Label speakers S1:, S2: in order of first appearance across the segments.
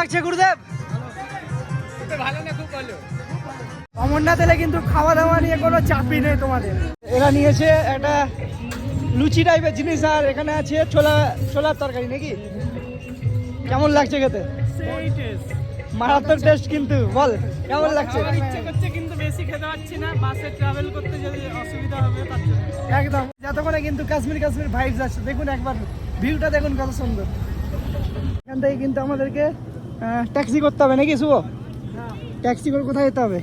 S1: লাগছে গুরুদেব?
S2: ভালো না খুব ভালো
S1: অমরনাথ এলে কিন্তু খাওয়া দাওয়া নিয়ে কোনো চাপই নেই তোমাদের। এরা নিয়েছে একটা লুচি টাইপের জিনিস আর এখানে আছে ছোলা ছোলার তরকারি নাকি? কেমন লাগছে খেতে? মারাত্মক টেস্ট কিন্তু বল কেমন লাগছে?
S2: ইচ্ছে করছে কিন্তু বেশি খেতে পারছি না বাসে ট্রাভেল করতে যদি অসুবিধা হবে তার জন্য।
S1: একদম। যতক্ষণে কিন্তু কাশ্মীর কাশ্মীর ভাইবস আছে দেখুন একবার ভিউটা দেখুন কত সুন্দর। এখান থেকে কিন্তু আমাদেরকে ট্যাক্সি করতে হবে নাকি শুভ? ট্যাক্সি করে কোথায় যেতে হবে?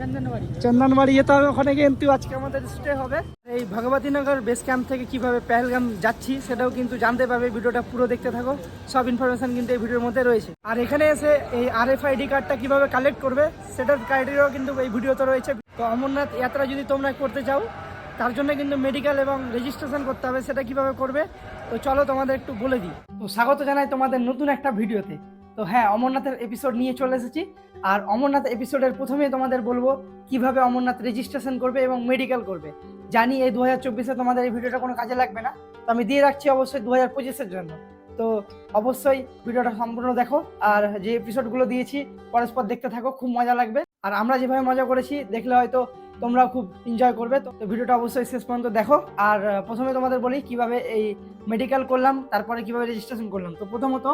S2: চন্দনবাড়ি।
S1: চন্দনবাড়ি যেতে হবে ওখানে কিন্তু আজকে আমাদের স্টে হবে। এই ভগবতীনগর বেস ক্যাম্প থেকে কীভাবে পেহেলগাম যাচ্ছি সেটাও কিন্তু জানতে পারবে। ভিডিওটা পুরো দেখতে থাকো। সব ইনফরমেশন কিন্তু এই ভিডিওর মধ্যে রয়েছে। আর এখানে এসে এই আর এফ আইডি কার্ডটা কীভাবে কালেক্ট করবে সেটার ক্রাইটেরিয়াও কিন্তু এই ভিডিওতে রয়েছে। তো অমরনাথ যাত্রা যদি তোমরা করতে চাও তার জন্য কিন্তু মেডিকেল এবং রেজিস্ট্রেশন করতে হবে সেটা কীভাবে করবে তো চলো তোমাদের একটু বলে দিই। তো স্বাগত জানাই তোমাদের নতুন একটা ভিডিওতে। তো হ্যাঁ অমরনাথের এপিসোড নিয়ে চলে এসেছি। আর অমরনাথ এপিসোডের প্রথমেই তোমাদের বলব কীভাবে অমরনাথ রেজিস্ট্রেশন করবে এবং মেডিকেল করবে। জানি এই দু হাজার চব্বিশে তোমাদের এই ভিডিওটা কোনো কাজে লাগবে না, তো আমি দিয়ে রাখছি অবশ্যই দু হাজার পঁচিশের জন্য। তো অবশ্যই ভিডিওটা সম্পূর্ণ দেখো, আর যে এপিসোডগুলো দিয়েছি, পরস্পর দেখতে থাকো, খুব মজা লাগবে। আর আমরা যেভাবে মজা করেছি, দেখলে হয়তো তোমরাও খুব এনজয় করবে। তো ভিডিওটা অবশ্যই শেষ পর্যন্ত দেখো। আর প্রথমে তোমাদের বলি কীভাবে এই মেডিকেল করলাম, তারপরে কীভাবে রেজিস্ট্রেশন করলাম। তো প্রথমত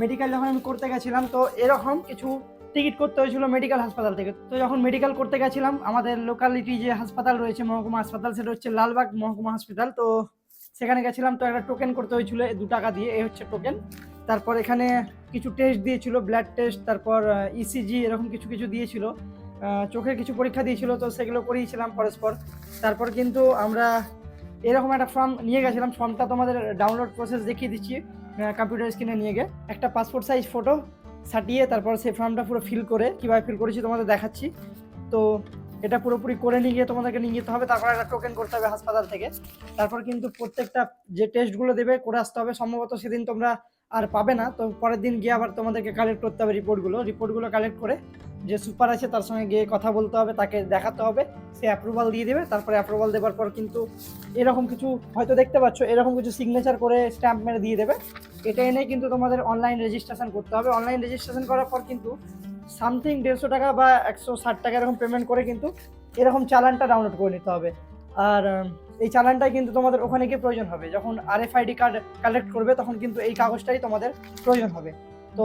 S1: মেডিকেল যখন আমি করতে গেছিলাম, তো এরকম কিছু টিকিট করতে হয়েছিল মেডিকেল হাসপাতাল থেকে। তো যখন মেডিকেল করতে গেছিলাম, আমাদের লোকালিটি যে হাসপাতাল রয়েছে, মহকুমা হাসপাতাল, সেটা হচ্ছে লালবাগ মহকুমা হসপিটাল তো সেখানে গেছিলাম, তো একটা টোকেন করতে হয়েছিল দু টাকা দিয়ে, এই হচ্ছে টোকেন তারপর এখানে কিছু টেস্ট দিয়েছিল ব্লাড টেস্ট তারপর ইসিজি এরকম কিছু কিছু দিয়েছিল। চোখের কিছু পরীক্ষা দিয়েছিল, তো সেগুলো করিয়েছিলাম পরস্পর। তারপর কিন্তু আমরা এরকম একটা ফর্ম নিয়ে গেছিলাম ফর্মটা তোমাদের ডাউনলোড প্রসেস দেখিয়ে দিচ্ছি কম্পিউটার স্ক্রিনে নিয়ে গিয়ে। একটা পাসপোর্ট সাইজ ফটো সাটিয়ে তারপর সেই ফর্মটা পুরো ফিল করে, কীভাবে ফিল করেছি তোমাদের দেখাচ্ছি। তো এটা পুরোপুরি করে নিয়ে গিয়ে তোমাদেরকে নিয়ে যেতে হবে, তারপর একটা টোকেন করতে হবে হাসপাতাল থেকে। তারপর কিন্তু প্রত্যেকটা যে টেস্টগুলো দেবে, করে আসতে হবে। সম্ভবত সেদিন তোমরা আর পাবে না, তো পরের দিন গিয়ে আবার তোমাদেরকে কালেক্ট করতে হবে রিপোর্টগুলো রিপোর্টগুলো কালেক্ট করে যে সুপার আছে তার সঙ্গে গিয়ে কথা বলতে হবে, তাকে দেখাতে হবে, সে অ্যাপ্রুভাল দিয়ে দেবে, তারপরে অ্যাপ্রুভাল দেওয়ার পর কিন্তু এরকম কিছু, হয়তো দেখতে পাচ্ছ, এরকম কিছু সিগনেচার করে স্ট্যাম্প মেরে দিয়ে দেবে। এটা এনে কিন্তু তোমাদের অনলাইন রেজিস্ট্রেশন করতে হবে। অনলাইন রেজিস্ট্রেশন করার পর কিন্তু সামথিং দেড়শো টাকা বা একশো ষাট টাকা এরকম পেমেন্ট করে কিন্তু এরকম চালানটা ডাউনলোড করে নিতে হবে। আর এই চালানটাই কিন্তু তোমাদের ওখানে গিয়ে প্রয়োজন হবে। যখন আরএফআইডি কার্ড কালেক্ট করবে, তখন কিন্তু এই কাগজটাই তোমাদের প্রয়োজন হবে। তো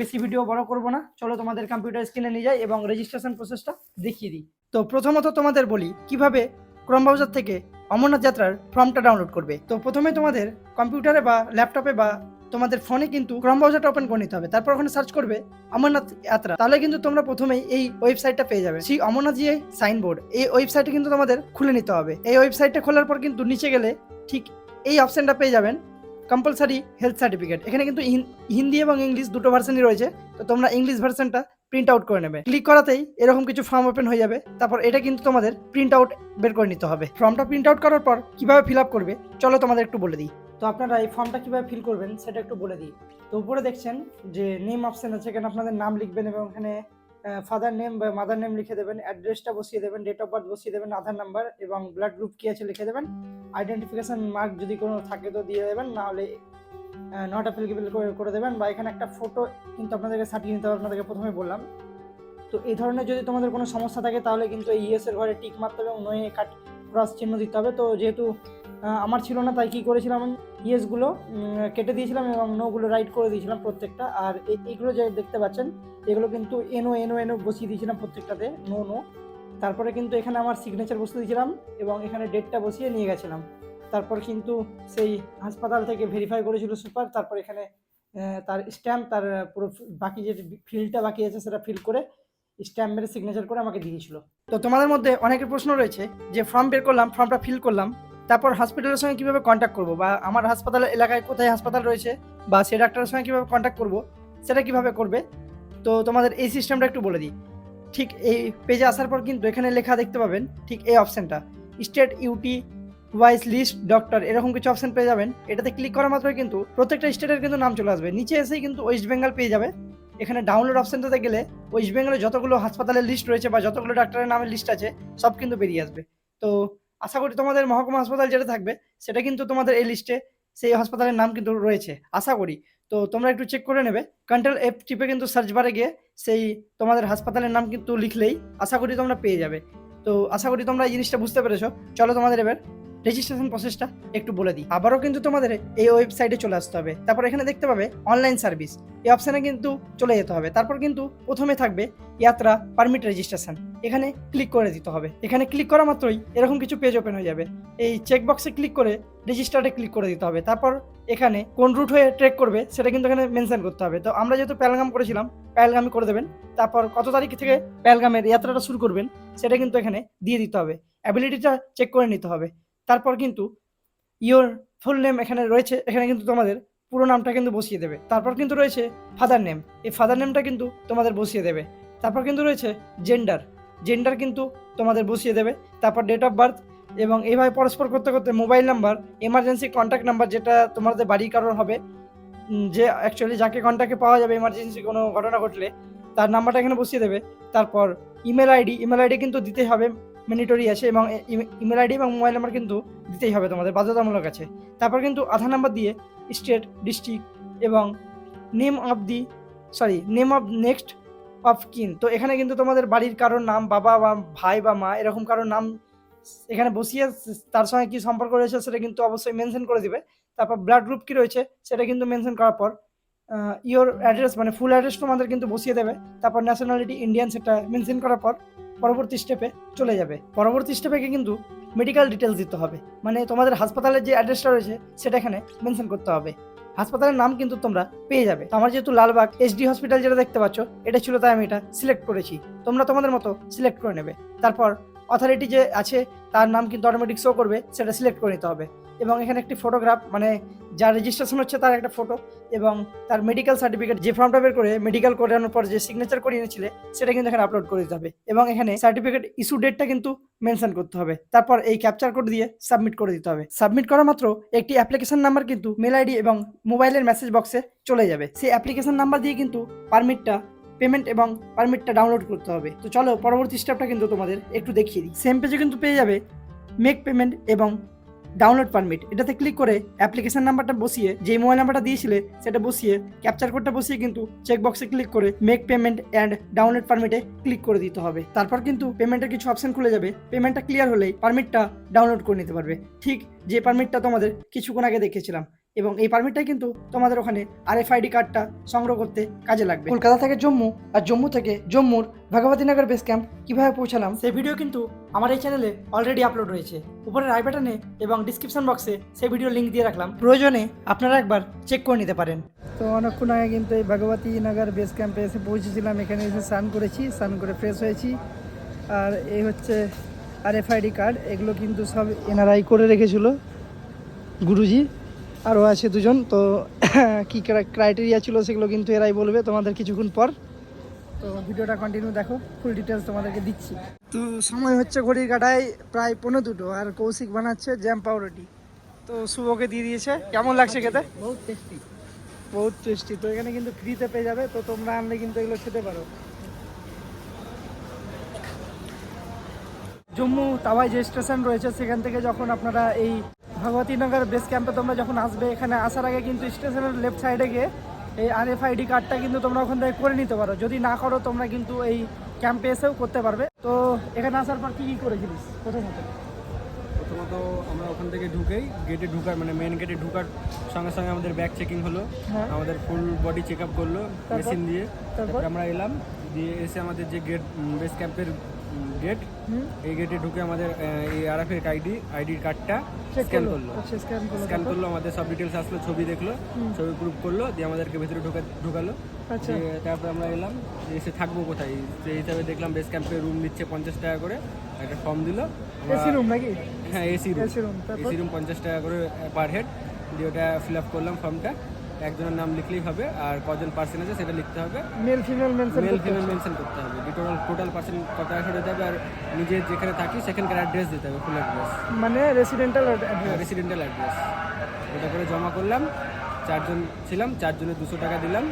S1: বেশি ভিডিও বড় করব না। চলো তোমাদের কম্পিউটার স্ক্রিনে নিয়ে যাই এবং রেজিস্ট্রেশন প্রসেসটা দেখিয়ে দিই। তো প্রথমত তোমাদের বলি, কীভাবে ক্রম ব্রাউজার থেকে অমরনাথ যাত্রার ফর্মটা ডাউনলোড করবে? তো প্রথমে তোমাদের কম্পিউটারে বা ল্যাপটপে বা তোমাদের ফোনে কিন্তু ক্রম ব্রাউজারটা ওপেন করে নিতে হবে। তারপর ওখানে সার্চ করবে অমরনাথ যাত্রা তাহলে কিন্তু তোমরা প্রথমেই এই ওয়েবসাইটটা পেয়ে যাবে। সেই অমরনাথ যে সাইনবোর্ড এই ওয়েবসাইটে কিন্তু তোমাদের খুলে নিতে হবে। এই ওয়েবসাইটটা খোলার পর কিন্তু নিচে গেলে ঠিক এই অপশনটা পেয়ে যাবেন কম্পালসারি হেলথ সার্টিফিকেট এখানে কিন্তু হিন্দি এবং ইংলিশ দুটো ভার্সনই রয়েছে। তো তোমরা ইংলিশ ভার্সনটা প্রিন্ট আউট করে নেবে। ক্লিক করাতেই এরকম কিছু ফর্ম ওপেন হয়ে যাবে। তারপর এটা কিন্তু তোমাদের প্রিন্ট আউট বের করে নিতে হবে। ফর্মটা প্রিন্ট আউট করার পর কীভাবে ফিল আপ করবে, চলো তোমাদের একটু বলে দিই। তো আপনারা এই ফর্মটা কীভাবে ফিল করবেন সেটা একটু বলে দিই। তো উপরে দেখছেন যে নেম অপশান আছে, এখানে আপনাদের নাম লিখবেন এবং এখানে ফাদার নেম বা মাদার নেম লিখে দেবেন অ্যাড্রেসটা বসিয়ে দেবেন ডেট অফ বার্থ বসিয়ে দেবেন আধার নাম্বার এবং ব্লাড গ্রুপ কী আছে লিখে দেবেন। আইডেন্টিফিকেশন মার্ক যদি কোনো থাকে তো দিয়ে দেবেন নাহলে নট অ্যাপ্লিকেবল করে দেবেন বা এখানে একটা ফটো কিন্তু আপনাদেরকে সাটিয়ে নিতে হবে, আপনাদেরকে প্রথমে বললাম। তো এই ধরনের যদি তোমাদের কোনো সমস্যা থাকে তাহলে কিন্তু এই ইএস এর ঘরে টিক মারতে হবে নয়ে কাট ক্রস চিহ্ন দিতে হবে। তো যেহেতু আমার ছিল না, তাই কী করেছিলাম ইয়েসগুলো কেটে দিয়েছিলাম এবং নোগুলো রাইট করে দিয়েছিলাম প্রত্যেকটা। আর এই- এইগুলো যে দেখতে পাচ্ছেন, এগুলো কিন্তু এনো এনো এনো বসিয়ে দিয়েছিলাম প্রত্যেকটাতে নো নো তারপরে কিন্তু এখানে আমার সিগনেচার বসিয়ে দিয়েছিলাম এবং এখানে ডেটটা বসিয়ে নিয়ে গেছিলাম। তারপর কিন্তু সেই হাসপাতাল থেকে ভেরিফাই করেছিল সুপার তারপর এখানে তার স্ট্যাম্প তার পুরো বাকি যে ফিলটা বাকি আছে, সেটা ফিল করে স্ট্যাম্প মেরে সিগনেচার করে আমাকে দিয়েছিল। তো তোমাদের মধ্যে অনেকের প্রশ্ন রয়েছে যে ফর্ম বের করলাম ফর্মটা ফিল করলাম। তারপর হসপিটালের সঙ্গে কীভাবে কন্ট্যাক্ট করব? বা আমার হাসপাতালের এলাকায় কোথায় হাসপাতাল রয়েছে? বা সে ডাক্তারের সঙ্গে কীভাবে কন্ট্যাক্ট করব? সেটা কীভাবে করবে? তো তোমাদের এই সিস্টেমটা একটু বলে দিই। ঠিক এই পেজে আসার পর কিন্তু এখানে লেখা দেখতে পাবেন, ঠিক এই অপশানটা state UT wise list doctor এরকম কিছু অপশান পেয়ে যাবেন। এটাতে ক্লিক করা মাত্রই কিন্তু প্রত্যেকটা স্টেটের কিন্তু নাম চলে আসবে। নিচে এসেই কিন্তু ওয়েস্ট বেঙ্গল পেয়ে যাবে। এখানে ডাউনলোড অপশানটাতে গেলে ওয়েস্ট বেঙ্গলে যতগুলো হাসপাতালের লিস্ট রয়েছে বা যতগুলো ডাক্তারের নামের লিস্ট আছে, সব কিন্তু বেরিয়ে আসবে। তো আশা করি তোমাদের মহকুমা হাসপাতাল যেটা থাকবে, সেটা কিন্তু তোমাদের এই লিস্টে সেই হাসপাতালের নাম কিন্তু রয়েছে, আশা করি। তো তোমরা একটু চেক করে নেবে কন্ট্রোল এফ টিপে কিন্তু সার্চ বারে গিয়ে সেই তোমাদের হাসপাতালের নাম কিন্তু লিখলেই আশা করি তোমরা পেয়ে যাবে। তো আশা করি তোমরা এই জিনিসটা বুঝতে পেরেছ। চলো তোমাদের এবার রেজিস্ট্রেশন প্রসেসটা একটু বলে দিই। আবারও কিন্তু তোমাদের এই ওয়েবসাইটে চলে আসতে হবে। তারপর এখানে দেখতে পাবে অনলাইন সার্ভিস এই অপশানে কিন্তু চলে যেতে হবে। তারপর কিন্তু প্রথমে থাকবে ইয়াত্রা পারমিট রেজিস্ট্রেশন এখানে ক্লিক করে দিতে হবে। এখানে ক্লিক করা মাত্রই এরকম কিছু পেজ ওপেন হয়ে যাবে। এই চেক বক্সে ক্লিক করে রেজিস্টারে ক্লিক করে দিতে হবে। তারপর এখানে কোন রুট হয়ে ট্রেক করবে সেটা কিন্তু এখানে মেনশন করতে হবে। তো আমরা যেহেতু প্যালগাম করেছিলাম প্যালগামই করে দেবেন। তারপর কত তারিখ থেকে প্যালগামের যাত্রাটা শুরু করবেন, সেটা কিন্তু এখানে দিয়ে দিতে হবে। অ্যাবিলিটিটা চেক করে নিতে হবে। তারপর কিন্তু ইওর ফুল নেম এখানে রয়েছে, এখানে কিন্তু তোমাদের পুরো নামটা কিন্তু বসিয়ে দেবে। তারপর কিন্তু রয়েছে ফাদার নেম এই ফাদার নেমটা কিন্তু তোমাদের বসিয়ে দেবে। তারপর কিন্তু রয়েছে জেন্ডার জেন্ডার কিন্তু তোমাদের বসিয়ে দেবে। তারপর ডেট অফ বার্থ এবং এইভাবে পরস্পর করতে করতে mobile number emergency contact number যেটা তোমাদের বাড়ির কারোর হবে যে অ্যাকচুয়ালি যাকে কন্ট্যাক্টে পাওয়া যাবে এমার্জেন্সি কোনো ঘটনা ঘটলে, তার নাম্বারটা এখানে বসিয়ে দেবে। তারপর ইমেল আইডি ইমেল আইডি কিন্তু দিতে হবে ম্যান্ডেটরি আছে এবং ইমেল আইডি এবং মোবাইল নাম্বার কিন্তু দিতেই হবে তোমাদের বাধ্যতামূলক আছে। তারপর কিন্তু আধার নাম্বার দিয়ে স্টেট ডিস্ট্রিক্ট এবং name of the sorry name of next of kin তো এখানে কিন্তু তোমাদের বাড়ির কারোর নাম, বাবা বা ভাই বা মা এরকম কারোর নাম এখানে বসিয়ে তার সঙ্গে কি সম্পর্ক রয়েছে সেটা কিন্তু অবশ্যই মেনশন করে দিবে। তারপর ব্লাড গ্রুপ কি রয়েছে সেটা কিন্তু মেনশন করার পর ইওর অ্যাড্রেস মানে ফুল অ্যাড্রেস তোমাদের কিন্তু বসিয়ে দেবে। তারপর ন্যাশনালিটি ইন্ডিয়ান সেটা মেনশন করার পর পরবর্তী স্টেপে চলে যাবে। পরবর্তী স্টেপে কিন্তু মেডিকেল ডিটেলস দিতে হবে। মানে তোমাদের হাসপাতালের যে অ্যাড্রেসটা রয়েছে, সেটা এখানে মেনশন করতে হবে। হাসপাতালের নাম কিন্তু তোমরা পেয়ে যাবে। আমার যেহেতু লালবাগ এসডি হসপিটাল যেটা দেখতে পাচ্ছ, এটা ছিল তাই আমি এটা সিলেক্ট করেছি। তোমরা তোমাদের মতো সিলেক্ট করে নেবে। তারপর অথরিটি যে আছে, তার নাম কিন্তু অটোমেটিক শো করবে, সেটা সিলেক্ট করে নিতে হবে। এবং এখানে একটি ফটোগ্রাফ মানে যার রেজিস্ট্রেশন হচ্ছে তার একটা ফটো এবং তার মেডিকেল সার্টিফিকেট যে ফর্মটা বের করে মেডিকেল করানোর পর যে সিগনেচার করিয়ে নিয়েছিলে সেটা কিন্তু এখানে আপলোড করে দিতে হবে এবং এখানে সার্টিফিকেট ইস্যু ডেটটা কিন্তু মেনশন করতে হবে। তারপর এই ক্যাপচার কোড দিয়ে সাবমিট করে দিতে হবে। সাবমিট করা মাত্র একটি অ্যাপ্লিকেশন নাম্বার কিন্তু মেল আইডি এবং মোবাইলের মেসেজ বক্সে চলে যাবে। সেই অ্যাপ্লিকেশন নাম্বার দিয়ে কিন্তু পারমিটটা পেমেন্ট এবং পারমিটটা ডাউনলোড করতে হবে। তো চলো পরবর্তী স্টেপটা কিন্তু তোমাদের একটু দেখিয়ে দিই। সেম পেজে কিন্তু পেয়ে যাবে মেক পেমেন্ট এবং ডাউনলোড পারমিট এটাতে ক্লিক করে অ্যাপ্লিকেশন নাম্বারটা বসিয়ে যে মোবাইল নাম্বারটা দিয়েছিলে, সেটা বসিয়ে ক্যাপচার কোডটা বসিয়ে কিন্তু চেক বক্সে ক্লিক করে মেক পেমেন্ট অ্যান্ড ডাউনলোড পারমিটে ক্লিক করে দিতে হবে। তারপর কিন্তু পেমেন্টের কিছু অপশন খুলে যাবে। পেমেন্টটা ক্লিয়ার হলেই পারমিটটা ডাউনলোড করে নিতে পারবে। ঠিক যে পারমিটটা তোমাদের কিছুক্ষণ আগে দেখেছিলাম। এবং এই পারমিটটাই কিন্তু তোমাদের ওখানে আরএফআইডি কার্ডটা সংগ্রহ করতে কাজে লাগবে। কলকাতা থেকে জম্মু আর জম্মু থেকে জম্মুর ভগবতীনগর বেস ক্যাম্প কীভাবে পৌঁছালাম, সেই ভিডিও কিন্তু আমার এই চ্যানেলে অলরেডি আপলোড রয়েছে। উপরের আই বাটনে এবং ডিসক্রিপশন বক্সে সেই ভিডিও লিঙ্ক দিয়ে রাখলাম। প্রয়োজনে আপনারা একবার চেক করে নিতে পারেন। তো অনেকক্ষণ আগে কিন্তু এই ভগবতী নগর বেস ক্যাম্পে এসে পৌঁছেছিলাম। এখানে এসে স্নান করেছি, স্নান করে ফ্রেশ হয়েছি। আর এই হচ্ছে আরএফআইডি কার্ড এগুলো কিন্তু সব এনআরআই করে রেখেছিল গুরুজি। আরও আছে দুজন তো কী ক্রাইটেরিয়া ছিল সেগুলো কিন্তু এরাই বলবে তোমাদের কিছুক্ষণ পর। তো ভিডিওটা কন্টিনিউ দেখো ফুল ডিটেলস তোমাদেরকে দিচ্ছি। তো সময় হচ্ছে ঘড়ির কাটায় প্রায় পনেরো দুটো আর কৌশিক বানাচ্ছে জ্যাম পাউরুটি। তো শুভকে দিয়ে দিয়েছে কেমন লাগছে খেতে?
S2: বহুত টেস্টি
S1: বহুত টেস্টি তো এখানে কিন্তু ফ্রিতে পেয়ে যাবে তো তোমরা আনলে কিন্তু এগুলো খেতে পারো। জম্মু তাওয়াই যে স্টেশন রয়েছে সেখান থেকে যখন আপনারা এই ভগবতীনগর বেস ক্যাম্পে তোমরা যখন আসবে এখানে আসার আগে কিন্তু স্টেশনের লেফট সাইডে গিয়ে এই আরএফআইডি কার্ডটা কিন্তু তোমরা ওখান থেকে করে নিতে পারো যদি না করো তোমরা কিন্তু এই ক্যাম্পে এসেও করতে পারবে তো এখানে আসার পর কি কি করেছিলিস প্রথমত
S2: প্রথমত আমরা ওখান থেকে ঢুকেই গেটে ঢুকার মানে মেন গেটে ঢুকার সঙ্গে সঙ্গে আমাদের ব্যাগ চেকিং হলো
S1: হ্যাঁ।
S2: আমাদের ফুল বডি চেক আপ করল? মেশিন দিয়ে?
S1: তারপর
S2: আমরা এলাম দিয়ে এসে আমাদের যে গেট বেস ক্যাম্পের গেট এই গেটে ঢুকে আমাদের এই আরএফের আইডি আইডির কার্ডটা স্ক্যান
S1: করল।
S2: করল।
S1: আচ্ছা স্ক্যান করল
S2: স্ক্যান আমাদের সব ডিটেলস আসলো ছবি দেখল ছবি প্রুফ করল দিয়ে আমাদেরকে ভেতরে ঢুকা ঢুকালো।
S1: আচ্ছা।
S2: তারপর আমরা এলাম এসে থাকব কোথায়? সেই হিসাবে দেখলাম বেস ক্যাম্পে রুম দিচ্ছে পঞ্চাশ টাকা করে একটা ফর্ম দিল।
S1: এসি রুম নাকি?
S2: হ্যাঁ এসি রুম এসি রুম পঞ্চাশ টাকা করে পার হেড দিয়ে ওটা ফিল আপ করলাম ফর্মটা একজনের নাম লিখলেই হবে আর কজন পার্সেন্ট আছে সেটা লিখতে হবে।
S1: Male female mention
S2: male female mention করতে হবে। টোটাল টোটাল পার্সেন্ট কত একশো দিতে হবে আর নিজে যেখানে থাকি সেখানকার অ্যাড্রেস দিতে হবে ফুল অ্যাড্রেস
S1: মানে রেসিডেন্টাল অ্যাড্রেস
S2: রেসিডেন্টাল অ্যাড্রেস ওটা করে জমা করলাম। চারজন ছিলাম চারজনের দুশো টাকা দিলাম।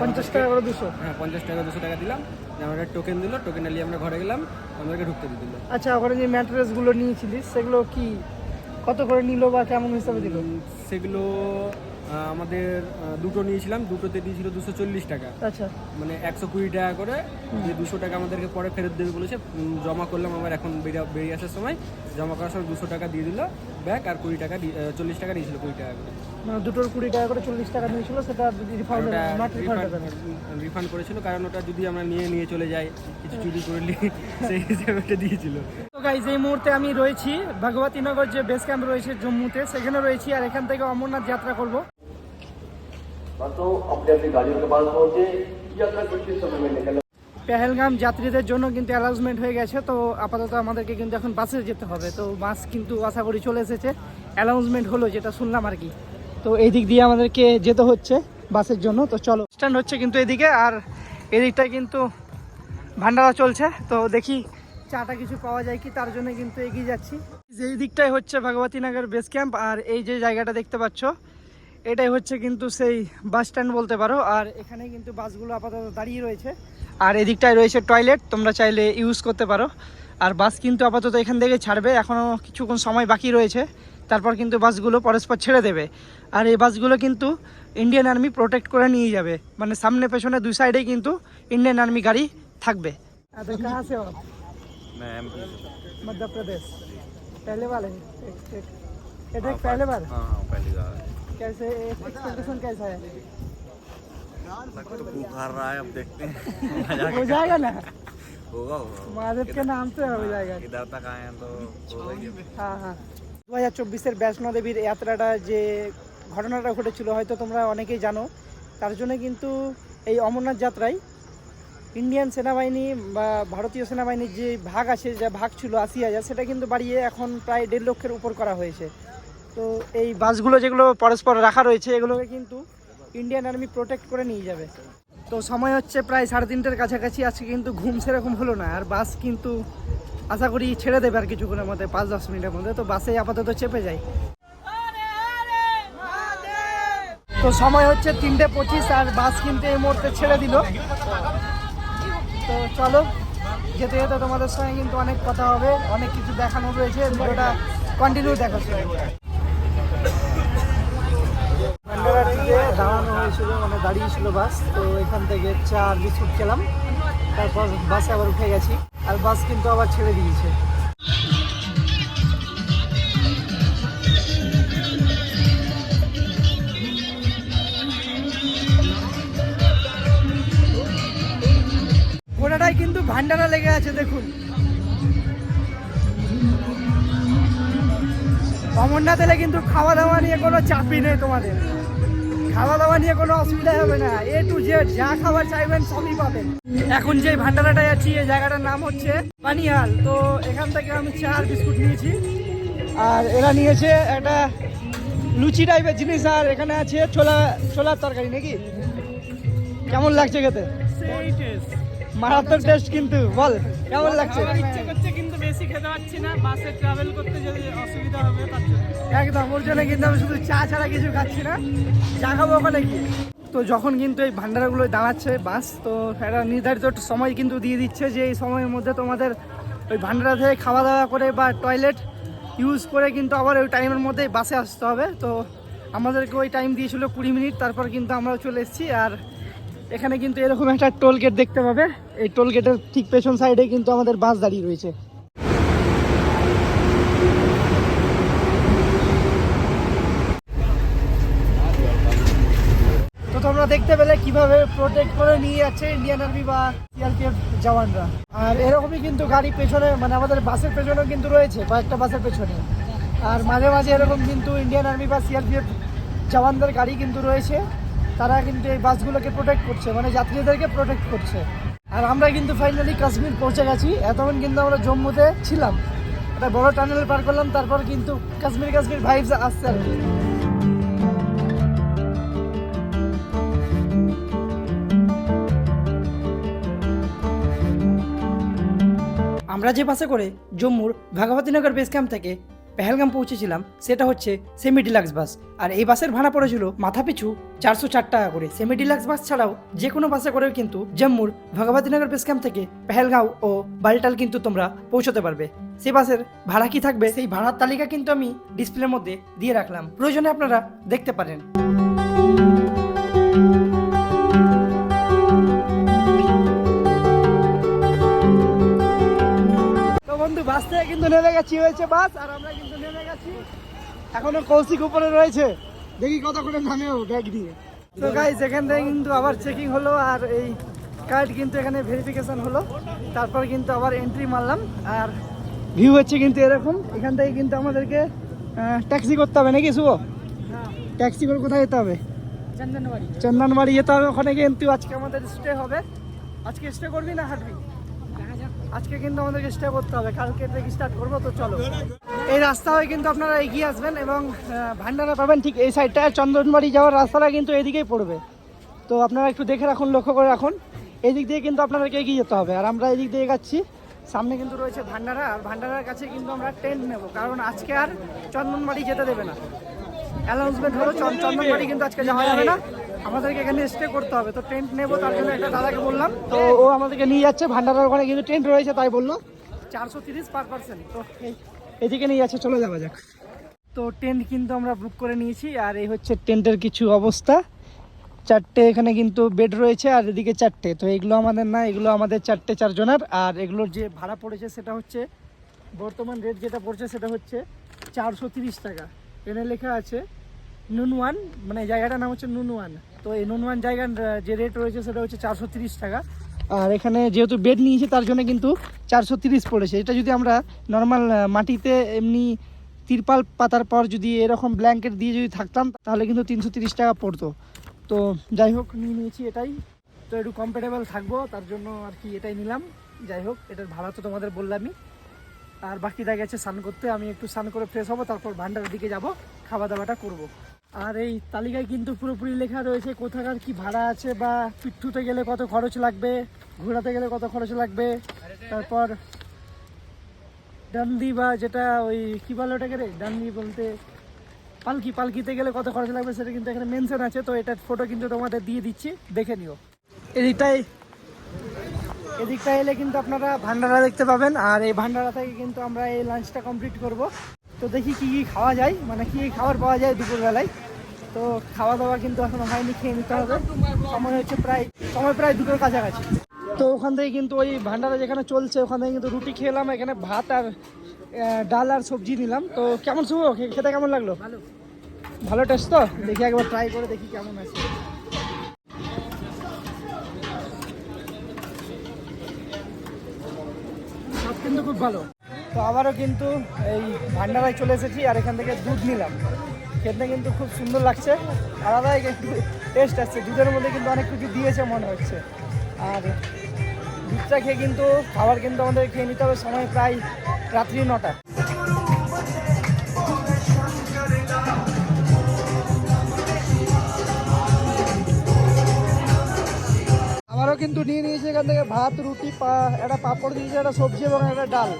S1: পঞ্চাশ টাকা করে দুশো?
S2: হ্যাঁ পঞ্চাশ টাকা দুশো টাকা দিলাম। দিয়ে আমাদের টোকেন দিল টোকেন নিয়ে আমরা ঘরে গেলাম। আমাদেরকে ঢুকতে দিয়ে দিল।
S1: আচ্ছা ওখানে যে ম্যাট্রেসগুলো নিয়েছিলিস সেগুলো কি কত করে নিল বা কেমন হিসাবে দিল?
S2: সেগুলো আমাদের দুটো নিয়েছিলাম দুটোতে দিয়েছিল দুশো চল্লিশ টাকা।
S1: আচ্ছা।
S2: মানে একশো কুড়ি টাকা করে যে দুশো টাকা আমাদেরকে পরে ফেরত দেবে বলেছে জমা করলাম আমার এখন বেরিয়ে বেরিয়ে আসার সময়। জমা করার সময় দুশো টাকা দিয়ে দিল ব্যাগ আর কুড়ি টাকা চল্লিশ টাকা দিয়েছিল কুড়ি টাকা করে।
S1: মানে দুটোর কুড়ি টাকা করে চল্লিশ টাকা নিয়েছিল সেটা রিফান্ড
S2: করেছিল কারণ ওটা যদি আমরা নিয়ে নিয়ে চলে যাই কিছু চুরি করে নিয়ে সেই হিসেবে ওটা দিয়েছিল।
S1: তো গাইজ এই মুহূর্তে আমি রয়েছি ভগবতীনগর যে বেস ক্যাম্প রয়েছে জম্মুতে সেখানে রয়েছি আর এখান থেকে অমরনাথ যাত্রা করব।
S3: तो अपने अपनी गाड़ियों के पास पहुंचे यात्रा कुछ ही समय में निकल
S1: পেহেলগাম যাত্রীদের জন্য কিন্তু অ্যানাউন্সমেন্ট হয়ে গেছে তো আপাতত আমাদেরকে কিন্তু এখন বাসে যেতে হবে তো বাস কিন্তু আশা করি চলে এসেছে অ্যানাউন্সমেন্ট হলো যেটা শুনলাম আর কি তো এই দিক দিয়ে আমাদেরকে যেতে হচ্ছে বাসের জন্য তো চলো স্ট্যান্ড হচ্ছে কিন্তু এদিকে আর এদিকটায় কিন্তু ভান্ডারা চলছে তো দেখি চাটা কিছু পাওয়া যায় কি তার জন্য কিন্তু এগিয়ে যাচ্ছি যে এই দিকটাই হচ্ছে ভগবতীনগর বেস ক্যাম্প আর এই যে জায়গাটা দেখতে পাচ্ছ এটাই হচ্ছে কিন্তু সেই বাস স্ট্যান্ড বলতে পারো। আর এখানে কিন্তু বাসগুলো আপাতত দাঁড়িয়ে রয়েছে। আর এদিকটায় রয়েছে টয়লেট তোমরা চাইলে ইউজ করতে পারো। আর বাস কিন্তু আপাতত এখান থেকে ছাড়বে এখনও কিছুক্ষণ সময় বাকি রয়েছে। তারপর কিন্তু বাসগুলো পরস্পর ছেড়ে দেবে। আর এই বাসগুলো কিন্তু ইন্ডিয়ান আর্মি প্রোটেক্ট করে নিয়ে যাবে। মানে সামনে পেছনে দুই সাইডে কিন্তু ইন্ডিয়ান আর্মি গাড়ি থাকবে।
S4: মধ্যপ্রদেশ।
S1: कैसे एक्सपेक्टेशन कैसा है
S4: तो बुखार रहा है अब देखते हैं
S1: हो जाएगा ना
S4: होगा होगा
S1: महादेव के नाम से हो जाएगा
S4: इधर तक आए हैं तो होगा ही
S1: হ্যাঁ হ্যাঁ দু হাজার চব্বিশের বৈষ্ণো দেবীর যাত্রাটা যে ঘটনাটা ঘটেছিল হয়তো তোমরা অনেকেই জানো তার জন্য কিন্তু এই অমরনাথ যাত্রায় ইন্ডিয়ান সেনাবাহিনী বা ভারতীয় সেনাবাহিনীর যে ভাগ আছে যা ভাগ ছিল আশি হাজার সেটা কিন্তু বাড়িয়ে এখন প্রায় দেড় লক্ষের উপর করা হয়েছে তো এই বাসগুলো যেগুলো পরস্পর রাখা রয়েছে, এগুলোকে কিন্তু ইন্ডিয়ান আর্মি প্রোটেক্ট করে নিয়ে যাবে। তো সময় হচ্ছে প্রায় সাড়ে তিনটের কাছাকাছি, আজকে কিন্তু ঘুম সেরকম হলো না, আর বাস কিন্তু আশা করি ছেড়ে দেবে আর কিছুক্ষণের মধ্যে, পাঁচ দশ মিনিটের মধ্যে, তো বাসে আপাতত চেপে যাই তো সময় হচ্ছে তিনটে পঁচিশ, আর বাস কিন্তু এই মুহূর্তে ছেড়ে দিল। তো চলো, যেতে যেতে তোমাদের সঙ্গে কিন্তু অনেক কথা হবে, অনেক কিছু দেখানো রয়েছে, ভিডিওটা কন্টিনিউ দেখা দাঁড়ানো হয়েছিল মানে দাঁড়িয়েছিল বাস। তো এখান থেকে চা বিস্কুট খেলাম। তারপর বাসে আবার উঠে গেছি। আর বাস কিন্তু আবার ছেড়ে দিয়েছে। গোটাটাই কিন্তু ভান্ডারা লেগে আছে, দেখুন। অমরনাথ এলে কিন্তু খাওয়া দাওয়া নিয়ে কোনো চাপই নেই তোমাদের। খাওয়া দাওয়া নিয়ে কোনো অসুবিধা হবে না। এ টু জেড যা খাবার চাইবেন সবই পাবেন। এখন যে ভান্ডারাটায় আছি এই জায়গাটার নাম হচ্ছে পানিহাল। তো এখান থেকে আমি চা আর বিস্কুট নিয়েছি। আর এরা নিয়েছে একটা লুচি টাইপের জিনিস আর এখানে আছে ছোলা ছোলার তরকারি নাকি? কেমন লাগছে খেতে? মারাত্মক টেস্ট কিন্তু বল কেমন লাগছে?
S5: বেশি খেতে পারছি না, বাসে ট্রাভেল করতে যদি অসুবিধা হবে তার জন্য।
S1: একদম, ওর জন্য কিন্তু আমি শুধু চা ছাড়া কিছু খাচ্ছি না, চা খাব ওখানে গিয়ে। তো যখন কিন্তু এই ভান্ডারাগুলো দাঁড়াচ্ছে বাস, তো একটা নির্ধারিত সময় কিন্তু দিয়ে দিচ্ছে যে এই সময়ের মধ্যে তোমাদের ওই ভান্ডারা থেকে খাওয়া দাওয়া করে বা টয়লেট ইউজ করে কিন্তু আবার ওই টাইমের মধ্যে বাসে আসতে হবে। তো আমাদেরকে ওই টাইম দিয়েছিল কুড়ি মিনিট, তারপর কিন্তু আমরা চলে এসেছি। আর এখানে কিন্তু এরকম একটা টোল গেট দেখতে পাবে। এই টোল গেটের ঠিক পেছন সাইডে কিন্তু আমাদের বাস দাঁড়িয়ে রয়েছে তো তোমরা দেখতে পেলে কীভাবে প্রোটেক্ট করে নিয়ে যাচ্ছে ইন্ডিয়ান আর্মি বা সিআরপিএফ জওয়ানরা। আর এরকমই কিন্তু গাড়ি পেছনে মানে আমাদের বাসের পেছনেও কিন্তু রয়েছে, কয়েকটা বাসের পেছনে। আর মাঝে মাঝে এরকম কিন্তু ইন্ডিয়ান আর্মি বা সিআরপিএফ জওয়ানদের গাড়ি কিন্তু রয়েছে, তারা কিন্তু এই বাসগুলোকে প্রোটেক্ট করছে মানে যাত্রীদেরকে প্রোটেক্ট করছে। আর আমরা কিন্তু ফাইনালি কাশ্মীর পৌঁছে গেছি, এতক্ষণ কিন্তু আমরা জম্মুতে ছিলাম। একটা বড় টানেল পার করলাম, তারপর কিন্তু কাশ্মীর কাশ্মীর ভাইবস আসছে আর কি। আমরা যে বাসে করে জম্মুর ভাগবতীনগর বেস ক্যাম্প থেকে পেহেলগাম পৌঁছেছিলাম, সেটা হচ্ছে সেমি ডিলাক্স বাস আর এই বাসের ভাড়া পড়েছিল মাথা পিছু চারশো চার টাকা করে। সেমি ডিলাক্স বাস ছাড়াও যে কোনো বাসে করেও কিন্তু জম্মুর ভগবতীনগর বেস ক্যাম্প থেকে পেহেলগাঁও ও বালটাল কিন্তু তোমরা পৌঁছতে পারবে। সেই বাসের ভাড়া কি থাকবে? সেই ভাড়ার তালিকা কিন্তু আমি ডিসপ্লের মধ্যে দিয়ে রাখলাম। প্রয়োজনে আপনারা দেখতে পারেন। তো বন্ধু বাস থেকে কিন্তু নেমে গেছি হয়েছে বাস আর আমরা কিন্তু নেমে গেছি। এখনও কৌশিক উপরে রয়েছে। দেখি কত করে নামেও ব্যাগ দিয়ে। তো গাইজ এখান থেকে কিন্তু আবার চেকিং হলো আর এই কার্ড কিন্তু এখানে ভেরিফিকেশন হলো। তারপর কিন্তু আবার এন্ট্রি মারলাম আর ভিউ হচ্ছে কিন্তু এরকম। এখান থেকে কিন্তু আমাদেরকে ট্যাক্সি করতে হবে নাকি শুভ? ট্যাক্সি করে কোথায় যেতে হবে?
S5: চন্দনবাড়ি।
S1: চন্দনবাড়ি যেতে হবে ওখানে কিন্তু আজকে আমাদের স্টে হবে। আজকে স্টে করবি না হাঁটবি? আজকে কিন্তু আমাদেরকে স্টে করতে হবে। কালকে থেকে স্টার্ট করব, তো চলো। এই রাস্তা হয়ে কিন্তু আপনারা এগিয়ে আসবেন এবং ভান্ডারা পাবেন ঠিক এই সাইডটা চন্দনবাড়ি যাওয়ার রাস্তাটা কিন্তু এদিকেই পড়বে। তো আপনারা একটু দেখে রাখুন, লক্ষ্য করে রাখুন। এদিক দিয়ে কিন্তু আপনাদেরকে এগিয়ে যেতে হবে। আর আমরা এদিক দিয়ে যাচ্ছি। সামনে কিন্তু রয়েছে ভান্ডারা। আর ভান্ডারার কাছে কিন্তু আমরা টেন্ট নেব। কারণ আজকে আর চন্দনবাড়ি যেতে দেবে না। অ্যানাউন্সমেন্ট হলো, চন- চন্দনবাড়ি কিন্তু আজকে যাওয়া যাবে না। আমাদেরকে এখানে স্টে করতে হবে। তো টেন্ট নেব তার জন্য একটা দাদাকে বললাম। তো ও আমাদেরকে নিয়ে যাচ্ছে ভান্ডারার ওখানে কিন্তু টেন্ট রয়েছে তাই বলল। চারশো তিরিশ পার পার্সেন্ট তো এদিকে নিয়ে যাচ্ছে চলে যাওয়া যাক। তো টেন্ট কিন্তু আমরা বুক করে নিয়েছি আর এই হচ্ছে টেন্টের কিছু অবস্থা। চারটে এখানে কিন্তু বেড রয়েছে আর এদিকে চারটে। তো এগুলো আমাদের না এগুলো আমাদের চারটে চারজনের। আর এগুলোর যে ভাড়া পড়েছে সেটা হচ্ছে বর্তমান রেট যেটা পড়ছে সেটা হচ্ছে চারশো তিরিশ টাকা। এখানে লেখা আছে নুন ওয়ান মানে জায়গাটার নাম হচ্ছে নুনওয়ান তো এই নুনওয়ান জায়গার যে রেট রয়েছে সেটা হচ্ছে চারশো টাকা। আর এখানে যেহেতু বেড নিয়েছি, তার জন্য কিন্তু চারশো পড়েছে। এটা যদি আমরা নর্মাল মাটিতে এমনি তিরপাল পাতার পর যদি এরকম ব্ল্যাঙ্কেট দিয়ে যদি থাকতাম, তাহলে কিন্তু তিনশো টাকা পড়তো। তো যাই হোক, নিয়ে নিয়েছি এটাই। তো একটু কমফোর্টেবল থাকব, তার জন্য আর কি এটাই নিলাম। যাই হোক, এটার ভাড়া তো তোমাদের বললামই। আর বাকিটা গেছে স্নান করতে। আমি একটু স্নান করে ফ্রেশ হব, তারপর ভান্ডারের দিকে যাব খাওয়া দাওয়াটা করব। আর এই তালিকায় কিন্তু পুরোপুরি লেখা রয়েছে কোথাকার কি ভাড়া আছে বা পিঠুতে গেলে কত খরচ লাগবে ঘোরাতে গেলে কত খরচ লাগবে। তারপর ডান্ডি বা যেটা ওই কি বলে ওটাকে রে? ডান্ডি বলতে পালকি, পালকিতে গেলে কত খরচ লাগবে সেটা কিন্তু এখানে মেনশন আছে, তো এটার ফটো কিন্তু তোমাদের দিয়ে দিচ্ছি, দেখে নিও। এদিকটাই এদিকটা এলে কিন্তু আপনারা ভান্ডারা দেখতে পাবেন, আর এই ভান্ডারা থেকে কিন্তু আমরা এই লাঞ্চটা কমপ্লিট করব। তো দেখি কি কি খাওয়া যায় মানে কি খাবার পাওয়া যায় দুপুরবেলায়। তো খাওয়া দাওয়া কিন্তু এখনও হয়নি খেয়ে নিতে হবে। সময় হচ্ছে প্রায় সময় প্রায় দুটোর কাছাকাছি। তো ওখান থেকে কিন্তু ওই ভান্ডারা যেখানে চলছে ওখান থেকে কিন্তু রুটি খেলাম এখানে ভাত আর ডাল আর সবজি নিলাম। তো কেমন শুভ? খেতে কেমন লাগল? ভালো। ভালো টেস্ট তো? দেখি একবার ট্রাই করে দেখি কেমন আছে। সব কিন্তু খুব ভালো। তো আবারও কিন্তু এই ভান্ডারায় চলে এসেছি আর এখান থেকে দুধ নিলাম। খেতে কিন্তু খুব সুন্দর লাগছে। আলাদাই কিন্তু টেস্ট আসছে। দুধের মধ্যে কিন্তু অনেক কিছু দিয়েছে মনে হচ্ছে। আর দুধটা খেয়ে কিন্তু, খাবার কিন্তু আমাদের খেয়ে নিতে হবে। সময় প্রায় রাত্রি নটা। কিন্তু নিয়ে নিয়েছে এখান থেকে ভাত, রুটি, পা একটা পাঁপড় দিয়েছে, একটা সবজি এবং একটা ডাল।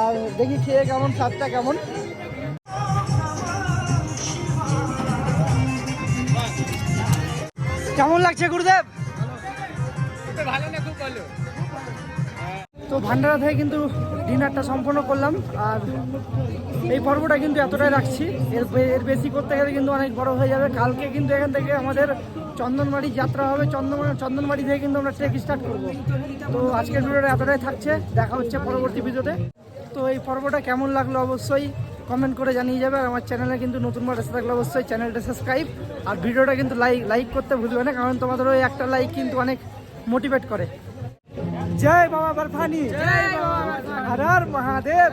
S1: আর দেখি খেয়ে কেমন, স্বাদটা কেমন। কেমন লাগছে গুরুদেব?
S2: ভালো না খুব ভালো
S1: তো ভান্ডারা থেকে কিন্তু ডিনারটা সম্পন্ন করলাম, আর এই পর্বটা কিন্তু এতটাই রাখছি। এর এর বেশি করতে গেলে কিন্তু অনেক বড় হয়ে যাবে। কালকে কিন্তু এখান থেকে আমাদের চন্দনবাড়ি যাত্রা হবে। চন্দন চন্দনবাড়ি থেকে কিন্তু আমরা ট্রেক স্টার্ট করব। তো আজকের ভিডিওটা এতটাই থাকছে। দেখা হচ্ছে পরবর্তী ভিডিওতে। তো এই পর্বটা কেমন লাগল? অবশ্যই কমেন্ট করে জানিয়ে যাবে। আর আমার চ্যানেলে কিন্তু নতুন বার এসে থাকলে অবশ্যই চ্যানেলটা সাবস্ক্রাইব আর ভিডিওটা কিন্তু লাইক লাইক করতে ভুলবে না কারণ তোমাদের ওই একটা লাইক কিন্তু অনেক মোটিভেট করে। জয় বাবা বরফানি। হর হর মহাদেব।